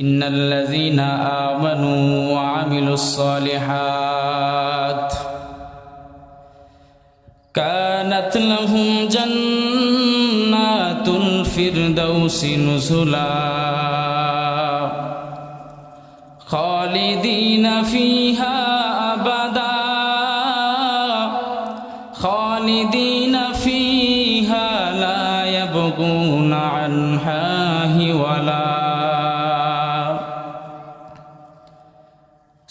إن الذين آمنوا وعملوا الصالحات كانت لهم جنات الفردوس نزلا خالدين فيها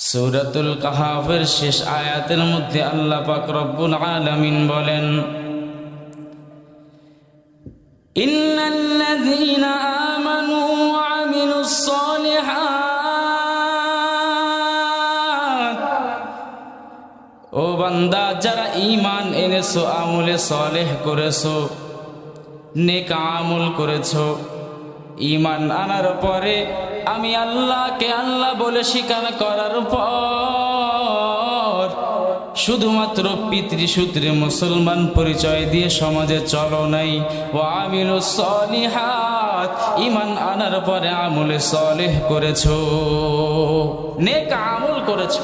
সূরাতুল কাহাফের শেষ আয়াতের মধ্যে আল্লাহ পাক রব্বুল আলামিন বলেন, ইন্নাল্লাযীনা আমানু ওয়া আমিলুস সালিহাত। ও বান্দা, যারা ঈমান এনেছো, আমলে সলেহ করেছ, নেক আমল করেছ, ঈমান আনার পরে আমি আল্লাহকে আল্লাহ বলে স্বীকার করার পর শুধুমাত্র পিতৃসূত্রে মুসলমান পরিচয় দিয়ে সমাজে চলো নাই। ও আমিল সলিহাত ইমান আনার পরে আমলে সলেহ করেছ, নেক আমল করেছ।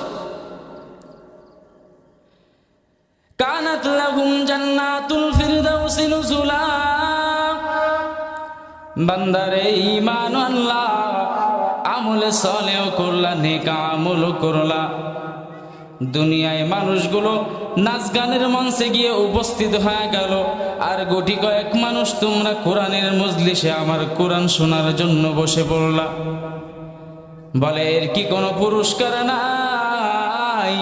কানাত লাহুম জান্নাতুল ফিরদাউসি নুজুলা, বান্দারে ইমান আল্লাহ আমলে সলেও করলা, নেকা আমলও করলা। দুনিয়ায় মানুষগুলো নাচ গানের মঞ্চে গিয়ে উপস্থিত হয়ে গেল। আর গোটি কয়েক মানুষ তোমরা কোরআনের মজলিসে আমার কোরআন শোনার জন্য বসে পড়লা। বলে, এর কি কোনো পুরস্কার নাই?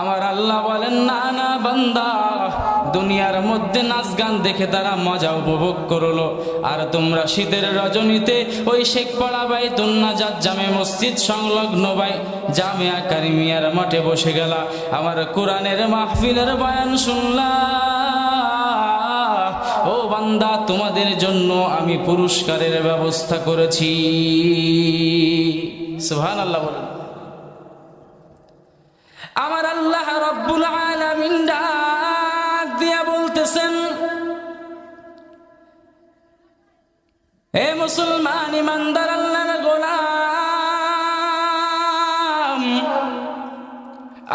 আমার আল্লাহ বলেন, না না, বান্দা দুনিয়ার মধ্যে নাচ গান দেখে তারা মজা উপভোগ করল। আর তোমরা শীতের রজনীতে ওই শেখ পাড়া বাই তুন্নাজাত জামে মসজিদ সংলগ্ন বাই জামিয়া কারিমিয়ার মাঠে বসে গেলা। আমার কোরআনের মাহফিলের বয়ান শুনলা ও বান্দা, তোমাদের জন্য আমি পুরস্কারের ব্যবস্থা করেছি। সুহান আল্লাহ বলেন। আমার আল্লাহ রব্বুল আলামিন বলতেছেন হে মুসলমান ইমানদার আল্লাহর গোলাম,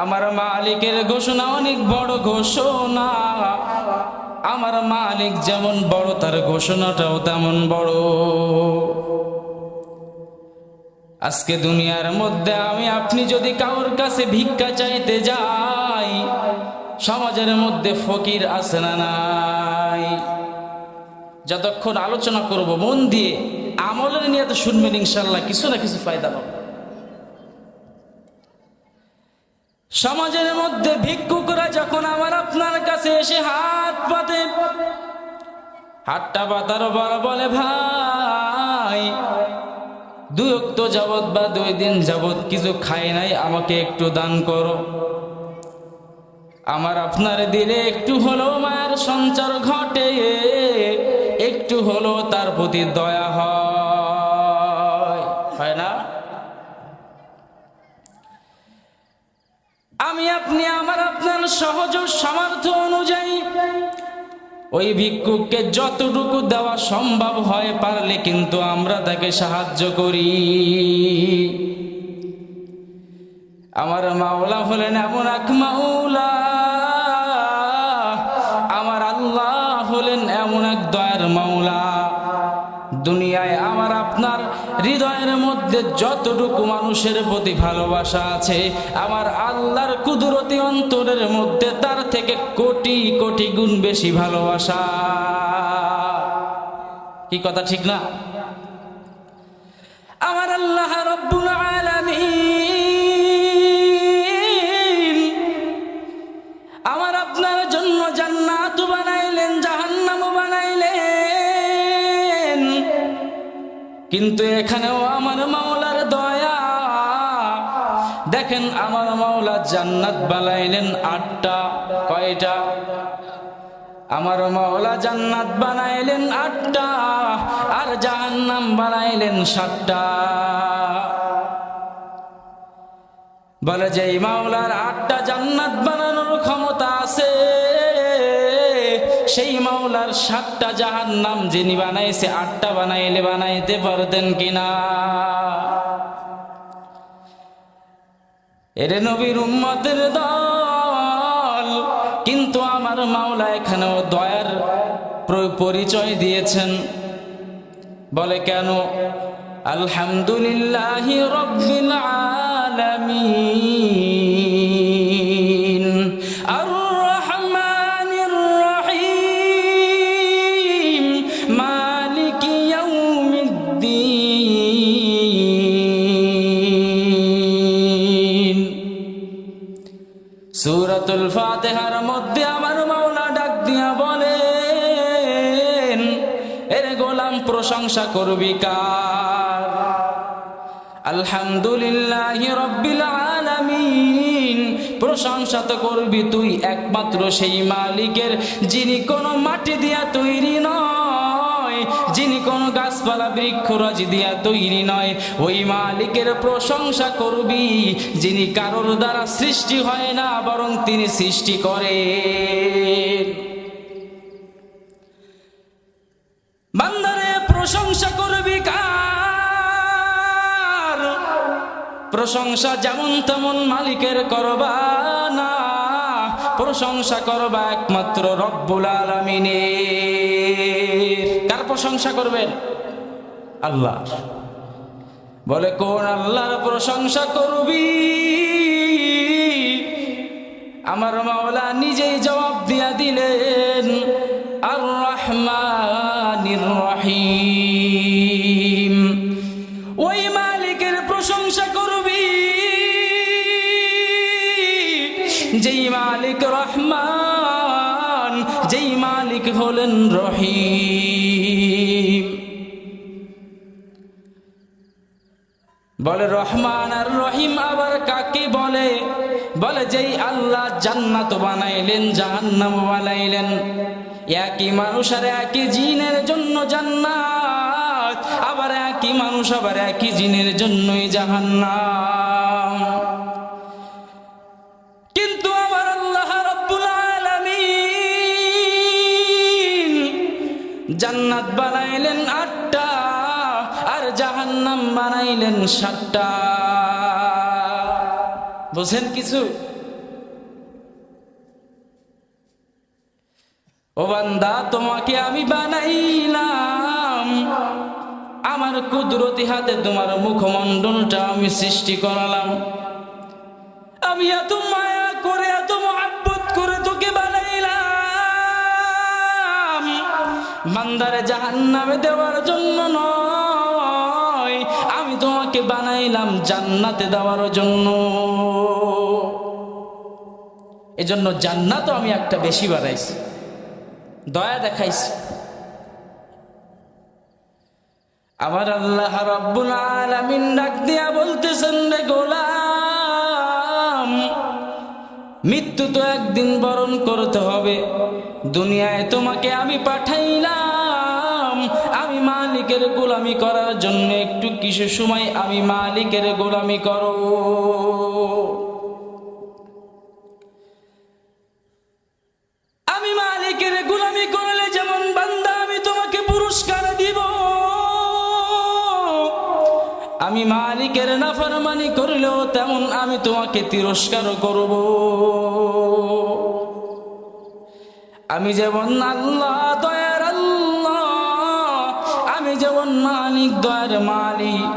আমার মালিকের ঘোষণা অনেক বড় ঘোষণা। আমার মালিক যেমন বড়, তার ঘোষণাটাও তেমন বড়। আজকে দুনিয়ার মধ্যে আমি, আপনি যদি কারোর কাছে ভিক্ষা চাইতে যাই সমাজের মধ্যে ফকির আছে না নাই? যতক্ষণ আলোচনা করব, মন দিয়ে আমলের নিয়ে তো শুনবেন ইনশাল্লাহ কিছু না কিছু ফায়দা পাবো সমাজের মধ্যে ভিক্ষুকরা যখন আমার আপনার কাছে এসে হাত পাতে হাতটা পাতার বড় বলে, ভাই, দুই অক্ত যাবৎ বা দুই দিন যাবৎ কিছু খাই নাই, আমাকে একটু দান করো। আমার আপনার দিলে একটু হলো মায়ের সঞ্চার ঘটে, একটু হলো তার প্রতি দয়া হয়। হয় না? আমি আপনি, আমার আপনার সহজ সামর্থ্য অনুযায়ী ওই ভিক্ষুককে যতটুকু দেওয়া সম্ভব হয় পারলে কিন্তু আমরা তাকে সাহায্য করি। আমার মাওলা হলেন এমন এক মাওলা। মধ্যে যতটুকু মানুষের প্রতি ভালোবাসা আছে, আমার আল্লাহর কুদরতি অন্তরের মধ্যে তার থেকে কোটি কোটি গুণ বেশি ভালোবাসা। কি কথা ঠিক না? আমার আল্লাহ রব্বুল আলামিন কিন্তু এখানেও আমার মাওলার দয়া। দেখেন আমার মাওলা জান্নাত বানাইলেন আটটা, কয়টা? আমার মাওলা জান্নাত বানাইলেন আটটা, আর জাহান্নাম বানাইলেন সাতটা। বলে যে মাওলার আটটা জান্নাত বানানোর ক্ষমতা আছে। সেই মাওলার সাতটা জাহান নাম যিনি বানাইছে, আটটা বানাইলে বানাইতে পারতেন কিনা? এরে নবীর উম্মতের দল, কিন্তু আমার মাওলা এখানেও দয়ার পরিচয় দিয়েছেন। বলে কেন? আলহামদুলিল্লাহ রব্বিল আলামিন। করবি কার? আলহামদুলিল্লাহ রব্বিল আলামিন। প্রশংসা তো করবি তুই একমাত্র সেই মালিকের, যিনি কোনো মাটি দিয়া তৈরি নয়, যিনি কোনো গাছপালা বৃক্ষরাজি দিয়া তৈরি নয়। ওই মালিকের প্রশংসা করবি, যিনি কারোর দ্বারা সৃষ্টি হয় না, বরং তিনি সৃষ্টি করে বান্দারে প্রশংসা করবি কার? প্রশংসা যেমন তেমন মালিকের করবা না। প্রশংসা করবা একমাত্র রব্বুল আলমিনের। কার প্রশংসা করবেন? আল্লাহ বলে, কোন আল্লাহর প্রশংসা করবি? আমার মাওলা নিজেই জবাব হলেন রহিম। বলে, রহমান আর রহিম আবার কাকে বলে? বলে, যেই আল্লাহ জান্নাত বানাইলেন, জাহান্নাম বানাইলেন। একই মানুষ আর একই জিনের জন্য জান্নাত, আবার একই মানুষ আবার একই জিনের জন্যই জাহান্নাম। জান্নাত বানাইলেন আটটা, আর জাহান্নাম বানাইলেন সাতটা। বুঝেন কিছু? ও বান্দা, তোমাকে আমি বানাইলাম। আমার কুদরতি হাতে তোমার মুখমণ্ডলটা আমি সৃষ্টি করালাম। আমি এত মায়া বান্দারে জাহান্নামে দেওয়ার জন্য নয়। আমি তোমাকে বানাইলাম জান্নাতে দেওয়ার জন্য। এজন্য জান্নাতও আমি একটা বেশি বানাইছি। দয়া দেখাইছি। আমার আল্লাহ রাব্বুল আলামিন ডাক দিয়া বলতেছেন, রে গোলাম মৃত্যু তো একদিন বরণ করতে হবে। দুনিয়ায় তোমাকে আমি পাঠাইলাম। আমি মালিকের গোলামি করার জন্য একটু কিছু সময় আমি মালিকের গোলামি করো। আমি মালিকের গোলামি করলে আমি মালিকের নাফরমানি করলেও তেমন আমি তোমাকে তিরস্কার করব। আমি যেমন আল্লাহ, দয়ার আল্লাহ। আমি যেমন মালিক, দয়ার মালিক।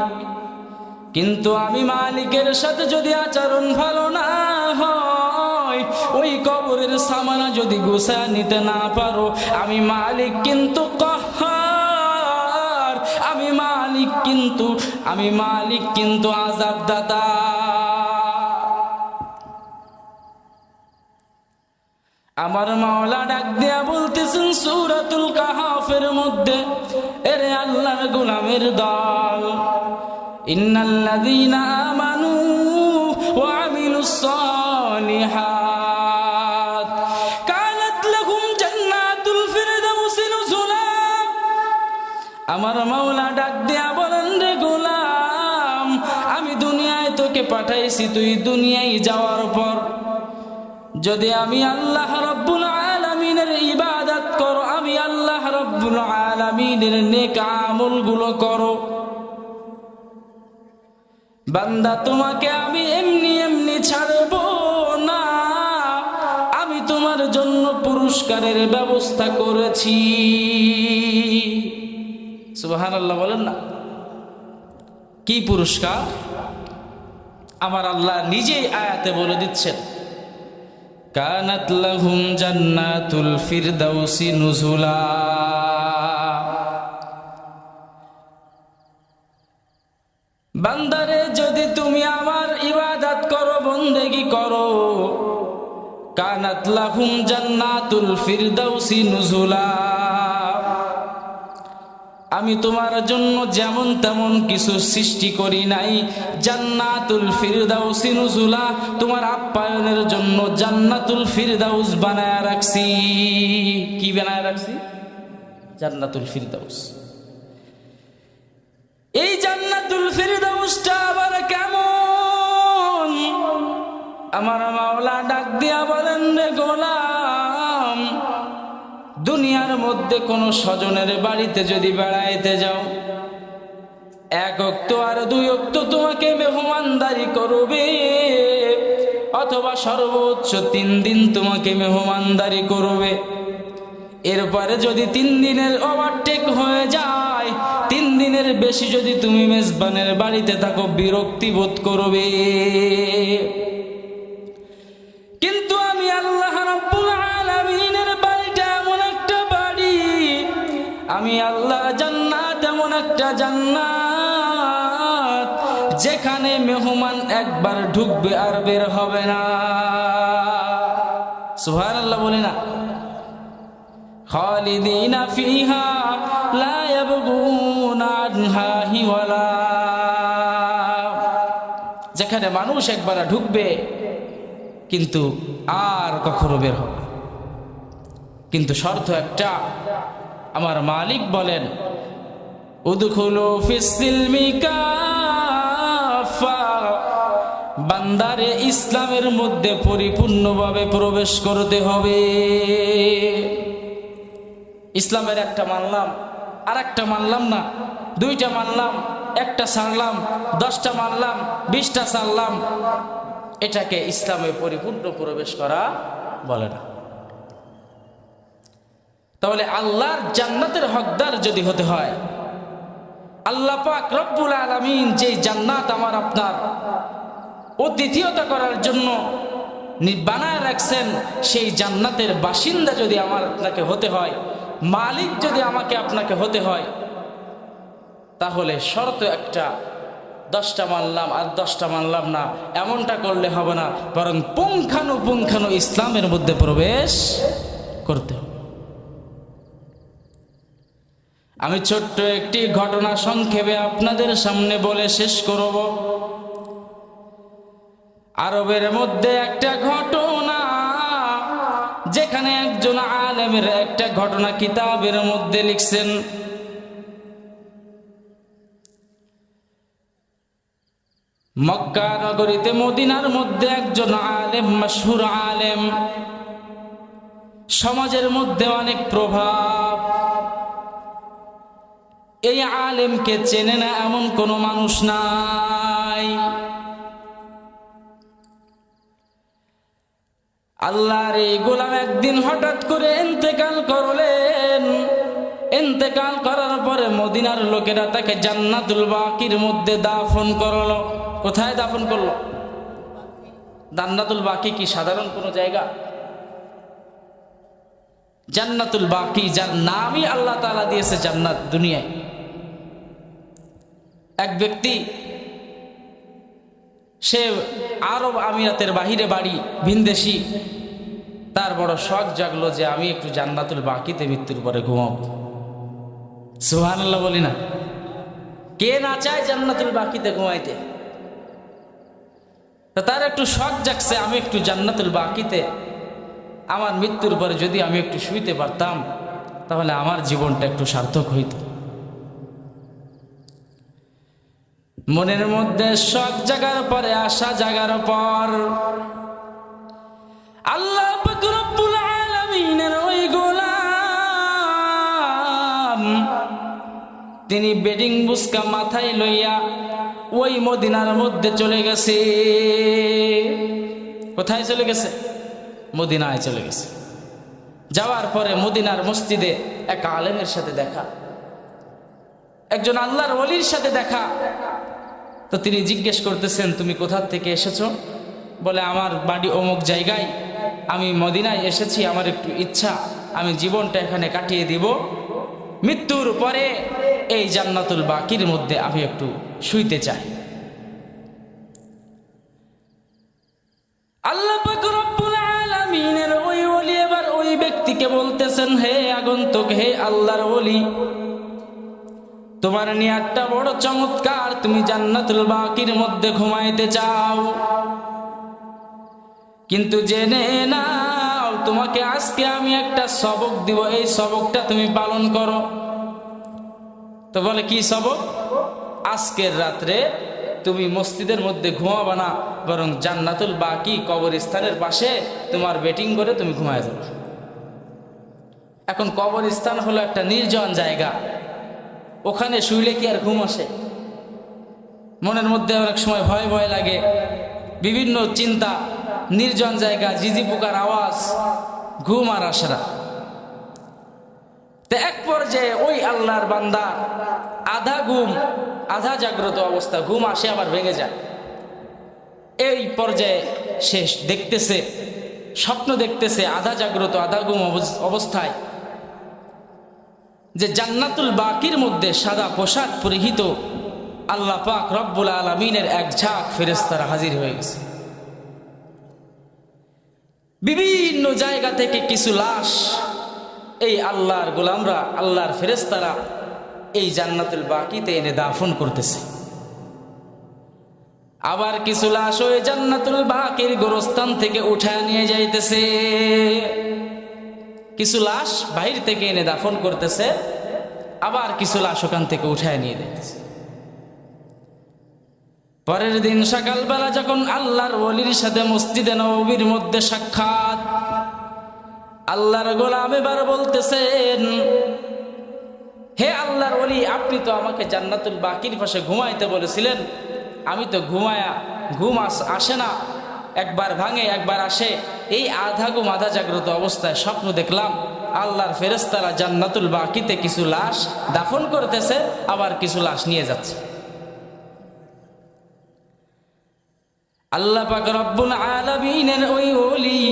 কিন্তু আমি মালিকের সাথে যদি আচরণ ভালো না হয়, ওই কবরের সামানা যদি গোসা নিতে না পারো, আমি মালিক কিন্তু মালিক কিন্তু, আমি মালিক কিন্তু আজাব দাতা আমার মাওলা ডাক দিয়া বলতেছেন, সুরাতুল কাহাফের মধ্যে, এরে আল্লাহর গোলামের দল। ইন্নাল্লাযীনা আমানু ওয়া আমিলুস সালিহাত। পাঠাইছি তুই দুনিয়ায় যাওয়ার পর যদি আমি আল্লাহ রব্বুল আলামিনের ইবাদত করো, আমি আল্লাহ রব্বুল আলামিনের নেক আমলগুলো করো। বান্দা, তোমাকে আমি এমনি এমনি ছাড়ব না। আমি তোমার জন্য পুরস্কারের ব্যবস্থা করেছি। আল্লাহ বলেন না। কি পুরস্কার? আমার আল্লাহ নিজেই আয়াতে বলে দিচ্ছেন। কানাত লাহুম জান্নাতুল ফিরদাউসি নুজুলা। বান্দারে, যদি তুমি আমার ইবাদত করো, বন্দেগি করো, কানাত লাহুম জান্নাতুল ফিরদাউসি নুজুলা। আমি তোমার জন্য যেমন তেমন কিছু সৃষ্টি করি নাই। জান্নাতুল ফিরদাউসি নুজুলা, তোমার আপ্যায়নের জন্য জান্নাতুল ফিরদাউস বানায় রাখছি। কি বানায় রাখছি? জান্নাতুল ফিরদাউস। এই জান্নাতুল ফিরদাউসটা আবার কেমন? আমার মাওলা ডাক দিয়া বলেন মধ্যে কোনো স্বজনের বাড়িতে যদি বেড়াইতে যাও, এক অক্ত আর দুই অক্ত তোমাকে মেহমানদারি করবে, অথবা সর্বোচ্চ তিন দিন তোমাকে মেহমানদারি করবে। এরপরে যদি তিন দিনের ওভারটেক হয়ে যায়, তিন দিনের বেশি যদি তুমি মেজবানের বাড়িতে থাকো, বিরক্তি বোধ করবে। আমি আল্লাহর জান্নাত, এমন একটা জান্নাত, যেখানে মেহমান একবার ঢুকবে আর বের হবে না। সুবহানাল্লাহ বলে না। খালিদিনা ফিহা লা ইয়াবগুনা আনহা হিওয়ালা। যেখানে মানুষ একবার ঢুকবে, কিন্তু আর কখনো বের হবে কিন্তু শর্ত একটা আমার মালিক বলেন বান্দারে ইসলামের মধ্যে পরিপূর্ণভাবে প্রবেশ করতে হবে। ইসলামের একটা মানলাম আর একটা মানলাম না, দুইটা মানলাম, একটা ছাড়লাম দশটা মানলাম, বিশটা ছাড়লাম এটাকে ইসলামে পরিপূর্ণ প্রবেশ করা বলে না। তাহলে আল্লাহর জান্নাতের হকদার যদি হতে হয়, আল্লাহ পাক রব্বুল আলমিন যে জান্নাত আমার আপনার অতিথিয়তা করার জন্য বানায় রাখছেন, সেই জান্নাতের বাসিন্দা যদি আমার আপনাকে হতে হয়, মালিক যদি আমাকে আপনাকে হতে হয়, তাহলে শর্ত একটা, দশটা মানলাম আর দশটা মানলাম না, এমনটা করলে হবে না, বরং পুঙ্খানুপুঙ্খানু ইসলামের মধ্যে প্রবেশ করতে হবে। আমি ছোট্ট একটি ঘটনা সংক্ষেপে আপনাদের সামনে বলে শেষ করব। আরবের মধ্যে একটা ঘটনা, যেখানে একজন আলেমের একটা ঘটনা কিতাবের মধ্যে লিখছেন। মক্কা নগরীতে মদিনার মধ্যে একজন আলেম, মশহুর আলেম। সমাজের মধ্যে অনেক প্রভাব। এই আলেমকে চেনে না এমন কোনো মানুষ নাই। আল্লাহর এই গোলাম একদিন হঠাৎ করে এন্তেকাল করলেন। এন্তেকাল করার পরে মদিনার লোকেরা তাকে জান্নাতুল বাকির মধ্যে দাফন করল। কোথায় দাফন করল? জান্নাতুল বাকি কি সাধারণ কোনো জায়গা? জান্নাতুল বাকি যার নামই আল্লাহ তাআলা দিয়েছে জান্নাত দুনিয়ায়। এক ব্যক্তি, সে আরব আমিরাতের বাহিরে বাড়ি, ভিনদেশি। তার বড় শখ জাগলো যে আমি একটু জান্নাতুল বাকিতে মৃত্যুর পরে ঘুমাবো। সুহানাল্লাহ বলি না। কে না চায় জান্নাতুল বাকিতে ঘুমাইতে? তার একটু শখ জাগছে, আমি একটু জান্নাতুল বাকিতে, আমার মৃত্যুর পরে যদি আমি একটু শুইতে পারতাম, তাহলে আমার জীবনটা একটু সার্থক হইতো। মনের মধ্যে শখ জাগার পরে আশা জাগার পর। আল্লাহ তিনি বেডিং বুসকা মাথায় লইয়া ওই মদিনার মধ্যে চলে গেছে। কোথায় চলে গেছে? মদিনায় চলে গেছে। যাওয়ার পরে মদিনার মসজিদে এক আলেমের সাথে দেখা, একজন আল্লাহর অলির সাথে দেখা। তো তিনি জিজ্ঞেস করতেছেন, তুমি কোথার থেকে এসেছ? বলে, আমার বাড়ি অমুক জায়গায়। আমি মদিনায় এসেছি, আমার একটু ইচ্ছা, আমি জীবনটা এখানে কাটিয়ে দিব। মৃত্যুর পরে এই জান্নাতুল বাকির মধ্যে আমি একটু শুইতে চাই। আল্লাহ আলামিনের ওই ওলি এবার ওই ব্যক্তিকে বলতেছেন, হে আগন্তুক, হে আল্লাহর ওলি তোমার নিয়ারটা বড় চমৎকার, তুমি জান্নাতুল বাকির মধ্যে ঘুমাইতে চাও। কিন্তু জেনে নাও, তোমাকে আজকে আমি একটা সবক দিব, এই সবকটা তুমি পালন করো। তো বলে, কি সবক? আজকের রাত্রে তুমি মসজিদের মধ্যে ঘুমাবা না, বরং জান্নাতুল বাকি কবরস্থানের পাশে তোমার বেটিং করে তুমি ঘুমায় যাবে। এখন কবরস্থান হলো একটা নির্জন জায়গা। ওখানে শুইলে কি আর ঘুম আসে? মনের মধ্যে অনেক সময় ভয় ভয় লাগে। বিভিন্ন চিন্তা, নির্জন জায়গা, জিজি পোকার আওয়াজ, ঘুম আর আসে না। তো এক পর্যায়ে ওই আল্লাহর বান্দা আধা ঘুম, আধা জাগ্রত অবস্থা, ঘুম আসে আবার ভেঙে যায়। এই পর্যায়ে সে দেখতেছে, স্বপ্ন দেখতেছে আধা জাগ্রত, আধা ঘুম অবস্থায় যে জান্নাতুল বাকির মধ্যে সাদা পোশাক পরিহিত আল্লাহ পাক রব্বুল আলমিনের এক ঝাঁক ফেরেস্তারা হাজির হয়ে গেছে। বিভিন্ন জায়গা থেকে কিছু লাশ এই আল্লাহর গোলামরা, আল্লাহর ফেরেস্তারা এই জান্নাতুল বাকিতে এনে দাফন করতেছে। আবার কিছু লাশ ওই জান্নাতুল বাকির গোরস্থান থেকে উঠায় নিয়ে যাইতেছে। কিছু লাশ বাহির থেকে এনে দাফন করতেছে, আবার কিছু লাশ ওখান থেকে উঠায় নিয়ে যাইতেছে। পরের দিন সকালবেলা যখন আল্লাহর ওলির সাথে মসজিদে নবীর মধ্যে সাক্ষাৎ, আল্লাহর গোলাম এবার বলতেছেন, হে আল্লাহর ওলি, আপনি তো আমাকে জান্নাতুল বাকির পাশে ঘুমাইতে বলেছিলেন। আমি তো ঘুমায়া, ঘুম আস- আসে না। একবার ভাঙে, একবার আসে। এই আধা ঘুম, আধা জাগ্রত অবস্থায় স্বপ্ন দেখলাম, আল্লাহর ফেরেস্তারা জান্নাতুল বাকিতে কিছু লাশ দাফন করতেছে, আবার কিছু লাশ নিয়ে যাচ্ছে। আল্লাহ পাক রব্বুল আলামিনের ওই ওলি,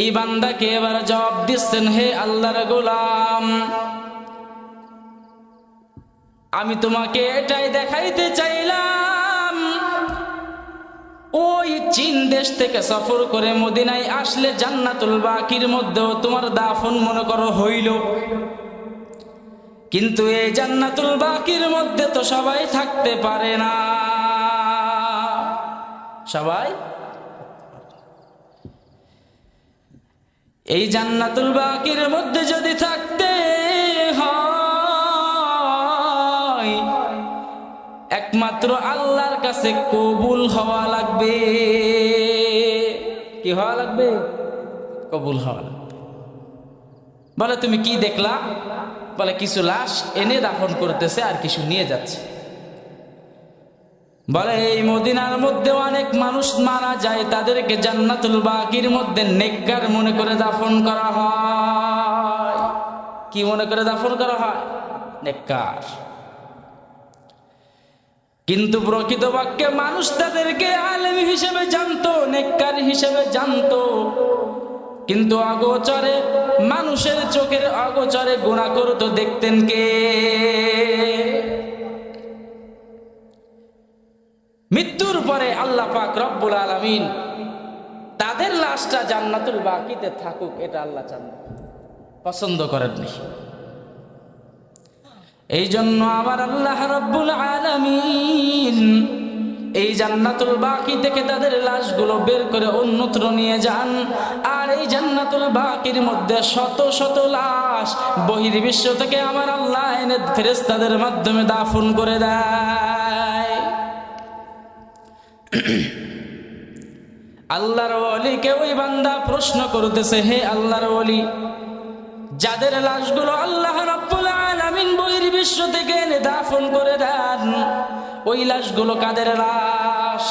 এই বান্দাকে এবার জবাব দিচ্ছেন, হে আল্লাহর গোলাম, আমি তোমাকে এটাই দেখাইতে চাইলাম। ওই চীন দেশ থেকে সফর করে মদিনায় আসলে জান্নাতুল বাকির মধ্যেও তোমার দাফন মনে করো হইল। কিন্তু এই জান্নাতুল বাকির মধ্যে তো সবাই থাকতে পারে না। সবাই? এই জান্নাতুল বাকির মধ্যে যদি থাকতে একমাত্র আল্লাহর কাছে কবুল হওয়া লাগবে। কি হওয়া লাগবে? কবুল হওয়া লাগবে। বলে, তুমি কি দেখলা? বলে, কিছু লাশ এনে দাফন করতেছে আর কিছু নিয়ে যাচ্ছে। বলে, এই মদিনার মধ্যে অনেক মানুষ মারা যায়, তাদেরকে জান্নাতুল বাকির মধ্যে নেককার মনে করে দাফন করা হয়। কি মনে করে দাফন করা হয়? নেককার। কিন্তু প্রকৃত বাক্যে মানুষ তাদেরকে আলেম হিসেবে জানতো, নেককার হিসেবে জানতো। কিন্তু অগোচরে মানুষের চোখের অগোচরে গুণা করতো, দেখতেন কে? মৃত্যুর পরে আল্লাহ পাক রব্বুল আলামিন তাদের লাশটা জান্নাতুল বাকিতে থাকুক, এটা আল্লাহ চান। পছন্দ করেননি। এই জন্য আবার আল্লাহ রব্বুল আলামিন এই জান্নাতুল বাকি থেকে তাদের লাশগুলো বের করে অন্যত্র নিয়ে যান। আর এই জান্নাতুল বাকির মধ্যে শত শত লাশ বহির্বিশ্ব থেকে আমার আল্লাহ এনে ফেরেস্তাদের মাধ্যমে দাফন করে দেয়। আল্লাহর অলিকে ওই বান্দা প্রশ্ন করতেছে, হে আল্লাহর অলি যাদের লাশগুলো আল্লাহ রাব্বুল বহির্বিশ্ব থেকে এনে দাফন করে দেন। ওই লাশগুলো কাদের লাশ?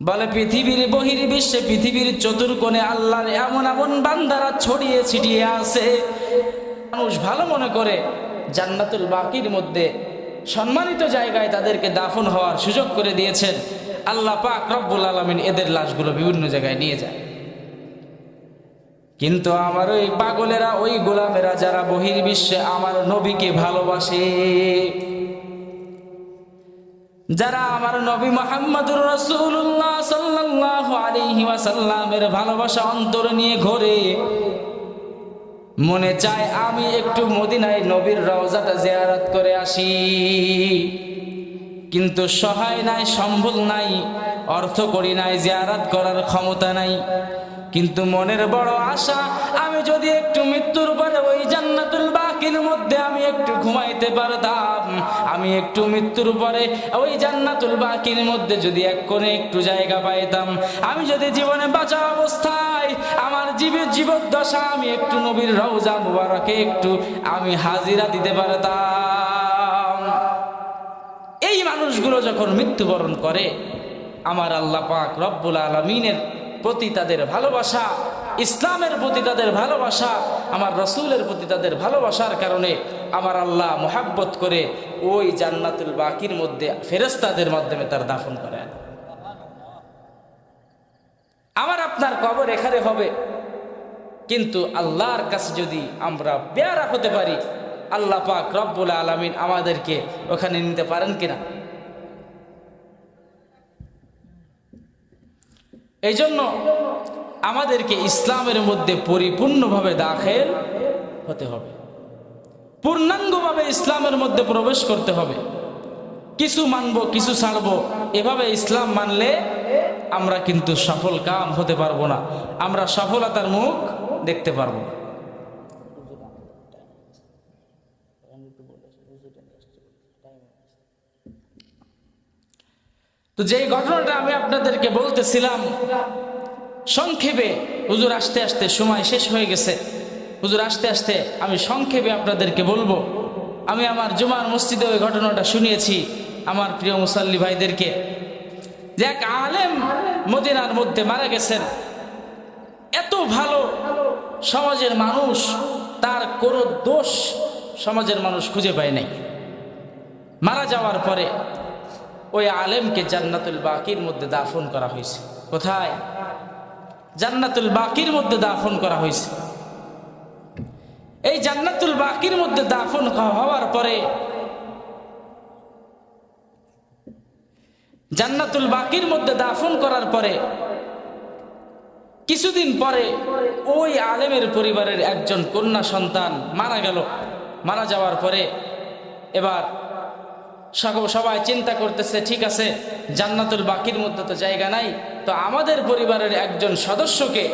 বলে, পৃথিবীর বহির বিশ্বে পৃথিবীর চতুর্কোণে আল্লাহর এমন এমন বান্দারা ছড়িয়ে ছিটিয়ে আছে। মানুষ ভালো মনে করে, জান্নাতুল বাকির মধ্যে সম্মানিত জায়গায় তাদেরকে দাফন হওয়ার সুযোগ করে দিয়েছেন। আল্লাহ পাক রব্বুল আলমিন এদের লাশগুলো বিভিন্ন জায়গায় নিয়ে যায়। কিন্তু আমার ওই পাগলেরা, ওই গোলামেরা যারা বহির্বিশ্বে আমার নবীকে ভালোবাসে, যারা আমার নবী মোহাম্মদুর রসুল্লাহ সাল্লাহ আলিহি ওয়াসাল্লামের ভালোবাসা অন্তর নিয়ে ঘোরে, মনে চায় আমি একটু মদিনায় নবীর রওজাটা জিয়ারত করে আসি। কিন্তু সহায় নাই সম্ভব নাই অর্থ করি নাই, জিয়ারাত করার ক্ষমতা নাই। কিন্তু মনের বড় আশা, আমি যদি একটু মৃত্যুর পরে ওই জান্নাতুল বাকির মধ্যে আমি একটু ঘুমাইতে পারতাম, আমি একটু মৃত্যুর পরে ওই জান্নাতুল বাকির মধ্যে যদি এক কোণে একটু জায়গা পাইতাম, আমি যদি জীবনে বাঁচা অবস্থায় আমার জীবের জীবদ্দশা আমি একটু নবীর রওজা মুবারকে একটু আমি হাজিরা দিতে পারতাম। এই মানুষগুলো যখন মৃত্যুবরণ করে, আমার আল্লাহ পাক রব্বুল আলমিনের প্রতি তাদের ভালোবাসা, ইসলামের প্রতি তাদের ভালোবাসা, আমার রসুলের প্রতি তাদের ভালোবাসার কারণে আমার আল্লাহ মোহাব্বত করে ওই জান্নাতুল বাকির মধ্যে ফেরেস্তাদের মাধ্যমে তার দাফন করেন আমার আপনার কবর এখানে হবে। কিন্তু আল্লাহর কাছে যদি আমরা পেয়ারা হতে পারি, আল্লাহ পাক রব্বুল আলমিন আমাদেরকে ওখানে নিতে পারেন কিনা? এই জন্য আমাদেরকে ইসলামের মধ্যে পরিপূর্ণভাবে দাখেল হতে হবে। পূর্ণাঙ্গভাবে ইসলামের মধ্যে প্রবেশ করতে হবে। কিছু মানব, কিছু ছাড়বো, এভাবে ইসলাম মানলে আমরা কিন্তু সফল কাম হতে পারব না। আমরা সফলতার মুখ দেখতে পারব না তো যেই ঘটনাটা আমি আপনাদেরকে বলতেছিলাম, সংক্ষেপে হুজুর আসতে আসতে সময় শেষ হয়ে গেছে। হুজুর আসতে আসতে আমি সংক্ষেপে আপনাদেরকে বলব, আমি আমার জুমার মসজিদে ওই ঘটনাটা শুনিয়েছি আমার প্রিয় মুসাল্লি ভাইদেরকে। যে এক আলেম মদিনার মধ্যে মারা গেছেন। এত ভালো সমাজের মানুষ, তার কোনো দোষ সমাজের মানুষ খুঁজে পায় নাই। মারা যাওয়ার পরে ওই আলেমকে জান্নাতুল বাকির মধ্যে দাফন করা হয়েছে। কোথায়? জান্নাতুল বাকির মধ্যে দাফন করা হয়েছে। এই জান্নাতুল বাকির মধ্যে দাফন হওয়ার পরে জান্নাতুল বাকির মধ্যে দাফন করার পরে কিছুদিন পরে ওই আলেমের পরিবারের একজন কন্যা সন্তান মারা গেল। মারা যাওয়ার পরে এবার সবাই চিন্তা করতেছে, ঠিক আছে, জান্নাতুল বাকির মধ্যে তো জায়গা নাই, তো আমাদের পরিবারের একজন সদস্যকে,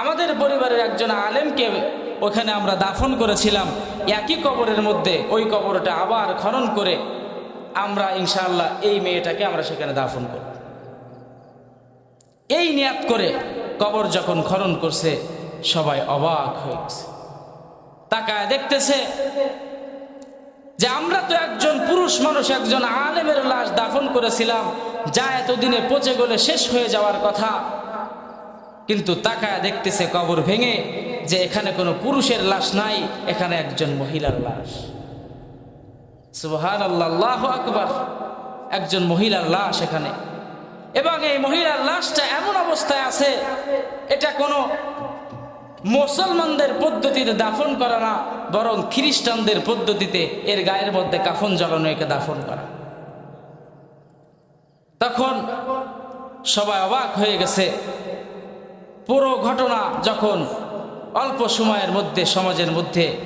আমাদের পরিবারের একজন আলেমকে ওখানে আমরা দাফন করেছিলাম, একই কবরের মধ্যে, ওই কবরটা আবার খনন করে আমরা ইনশাআল্লাহ এই মেয়েটাকে আমরা সেখানে দাফন করব। এই নিয়াত করে কবর যখন খনন করছে, সবাই অবাক হয়ে গেছে। তাকায় দেখতেছে যে আমরা তো একজন পুরুষ মানুষ, একজন আলেমের লাশ দাফন করেছিলাম, যা এতদিনে পচে গলে শেষ হয়ে যাওয়ার কথা। কিন্তু তাকায় দেখতেছে কবর ভেঙে যে এখানে কোনো পুরুষের লাশ নাই, এখানে একজন মহিলার লাশ। সুবহান আল্লাহ আকবার। একজন মহিলার লাশ এখানে। এবং এই মহিলার লাশটা এমন অবস্থায় আছে, এটা কোনো মুসলমানদের পদ্ধতিতে দাফন করা না, বরং খ্রিস্টানদের পদ্ধতিতে এর গায়ের মধ্যে কাফন জ্বালানো একে দাফন করা। তখন সবাই অবাক হয়ে গেছে। পুরো ঘটনা যখন অল্প সময়ের মধ্যে, সমাজের মধ্যে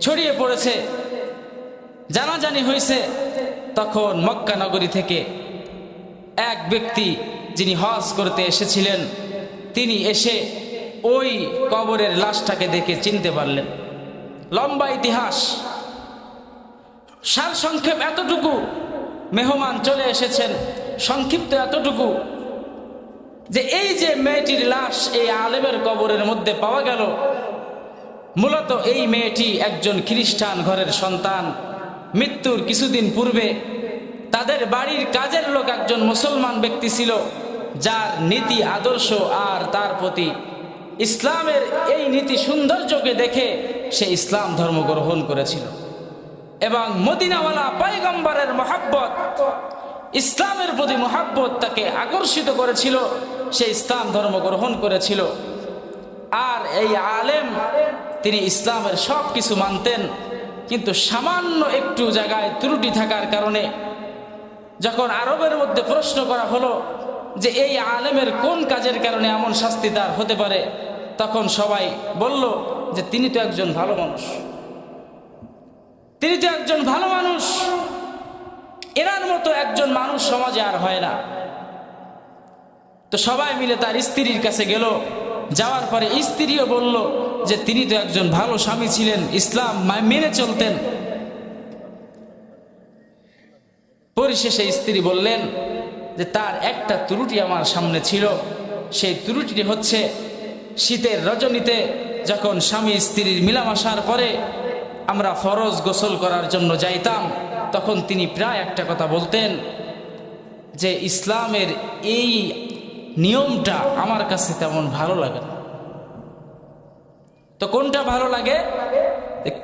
ছড়িয়ে পড়েছে, জানাজানি হয়েছে, তখন মক্কা নগরী থেকে এক ব্যক্তি যিনি হজ করতে এসেছিলেন, তিনি এসে ওই কবরের লাশটাকে দেখে চিনতে পারলেন। লম্বা ইতিহাস। সার সংক্ষেপ এতটুকু মেহমান চলে এসেছেন, সংক্ষিপ্ত এতটুকু যে এই যে মেয়েটির লাশ এই আলেমের কবরের মধ্যে পাওয়া গেল, মূলত এই মেয়েটি একজন খ্রিস্টান ঘরের সন্তান। মৃত্যুর কিছুদিন পূর্বে তাদের বাড়ির কাজের লোক একজন মুসলমান ব্যক্তি ছিল, যার নীতি, আদর্শ আর তার প্রতি ইসলামের এই নীতি সৌন্দর্যকে দেখে সে ইসলাম ধর্ম গ্রহণ করেছিল। এবং মদিনাওয়ালা পয়গম্বরের মহাব্বত, ইসলামের প্রতি মহাব্বত তাকে আকর্ষিত করেছিল, সে ইসলাম ধর্ম গ্রহণ করেছিল। আর এই আলেম, তিনি ইসলামের সব কিছু মানতেন, কিন্তু সামান্য একটু জায়গায় ত্রুটি থাকার কারণে যখন আরবের মধ্যে প্রশ্ন করা হলো যে এই আলেমের কোন কাজের কারণে এমন শাস্তি তার হতে পারে তখন সবাই বলল যে তিনি তো একজন ভালো মানুষ। তিনি তো একজন ভালো মানুষ। এনার মতো একজন মানুষ সমাজে আর হয় না। তো সবাই মিলে তার স্ত্রীর কাছে গেল। যাওয়ার পরে স্ত্রীও বলল যে তিনি তো একজন ভালো স্বামী ছিলেন, ইসলাম মেনে চলতেন। পরিশেষে স্ত্রী বললেন যে তার একটা ত্রুটি আমার সামনে ছিল। সেই ত্রুটিটি হচ্ছে শীতের রজনীতে যখন স্বামী স্ত্রীর মিলামাসার পরে আমরা ফরজ গোসল করার জন্য যাইতাম, তখন তিনি প্রায় একটা কথা বলতেন যে, ইসলামের এই নিয়মটা আমার কাছে তেমন ভালো লাগে না। তো কোনটা ভালো লাগে?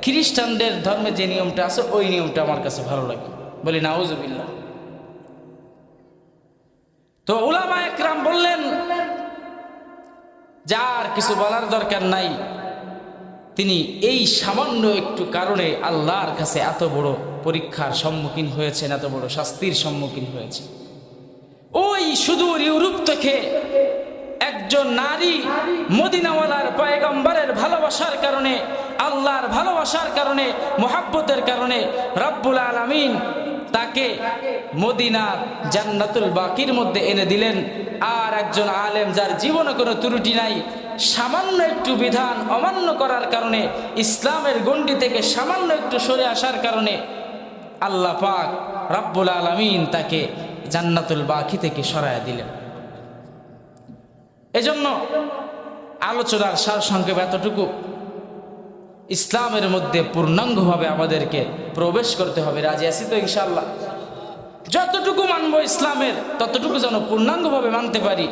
খ্রিস্টানদের ধর্মে যে নিয়মটা আছে, ওই নিয়মটা আমার কাছে ভালো লাগে। বলি, নাউজুবিল্লাহ। তো উলামা একরাম বললেন যার কিছু বলার দরকার নাই। তিনি এই সামান্য একটু কারণে আল্লাহর কাছে এত বড় পরীক্ষার সম্মুখীন হয়েছেন, এত বড় শাস্তির সম্মুখীন হয়েছে ওই সুদূর ইউরোপ থেকে একজন নারী মদিনাওয়ালার পয়গম্বরের ভালোবাসার কারণে, আল্লাহর ভালোবাসার কারণে, মোহাব্বতের কারণে রব্বুল আলমিন তাকে মদিনার জান্নাতুল বাকির মধ্যে এনে দিলেন। আর একজন আলেম যার জীবনে কোনো ত্রুটি নাই, সামান্য একটু বিধান অমান্য করার কারণে, ইসলামের গণ্ডি থেকে সামান্য একটু সরে আসার কারণে আল্লাহ পাক রাব্বুল আলমিন তাকে জান্নাতুল বাকি থেকে সরায় দিলেন। এজন্য আলোচনার সার সংক্ষেপ এতটুকু। ইসলামের মধ্যে পূর্ণাঙ্গভাবে আমাদেরকে প্রবেশ করতে হবে। রাজি আছি তো ইনশাল্লাহ যতটুকু মানবো ইসলামের, ততটুকু যেন পূর্ণাঙ্গভাবে মানতে পারি।